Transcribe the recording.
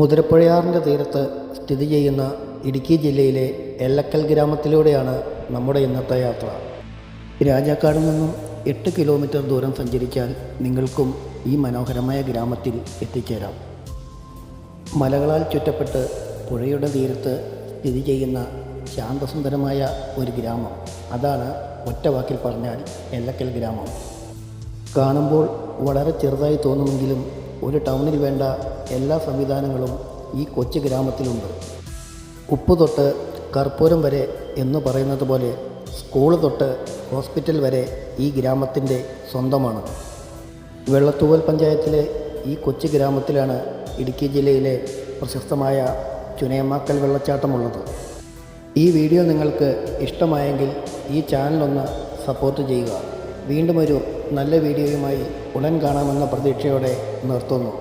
മുതിരപ്പുഴയാറിന്റെ തീരത്ത് സ്ഥിതി ചെയ്യുന്ന ഇടുക്കി ജില്ലയിലെ എല്ലക്കൽ ഗ്രാമത്തിലൂടെയാണ് നമ്മുടെ ഇന്നത്തെ യാത്ര. രാജാക്കാട് നിന്നും എട്ട് കിലോമീറ്റർ ദൂരം സഞ്ചരിച്ചാൽ നിങ്ങൾക്കും ഈ മനോഹരമായ ഗ്രാമത്തിൽ എത്തിച്ചേരാം. മലകളാൽ ചുറ്റപ്പെട്ട് പുഴയുടെ തീരത്ത് സ്ഥിതി ചെയ്യുന്ന ശാന്തസുന്ദരമായ ഒരു ഗ്രാമം. അതാണ് ഒറ്റവാക്കിൽ പറഞ്ഞാൽ എല്ലക്കൽ ഗ്രാമം. കാണുമ്പോൾ വളരെ ചെറുതായി തോന്നുമെങ്കിലും ഒരു ടൗണിൽ വേണ്ട എല്ലാ സംവിധാനങ്ങളും ഈ കൊച്ചു ഗ്രാമത്തിലുണ്ട്. ഉപ്പ് തൊട്ട് കർപ്പൂരം വരെ എന്ന് പറയുന്നത് പോലെ സ്കൂൾ തൊട്ട് ഹോസ്പിറ്റൽ വരെ ഈ ഗ്രാമത്തിന്റെ സ്വന്തമാണ്. വെള്ളത്തൂവൽ പഞ്ചായത്തിലെ ഈ കൊച്ചു ഗ്രാമത്തിലാണ് ഇടുക്കി ജില്ലയിലെ പ്രശസ്തമായ ചുനയമാക്കൽ വെള്ളച്ചാട്ടമുള്ളത്. ഈ വീഡിയോ നിങ്ങൾക്ക് ഇഷ്ടമായെങ്കിൽ ഈ ചാനലൊന്ന് സപ്പോർട്ട് ചെയ്യുക. വീണ്ടും ഒരു നല്ല വീഡിയോയുമായി ഉടൻ കാണാമെന്ന പ്രതീക്ഷയോടെ നിർത്തുന്നു.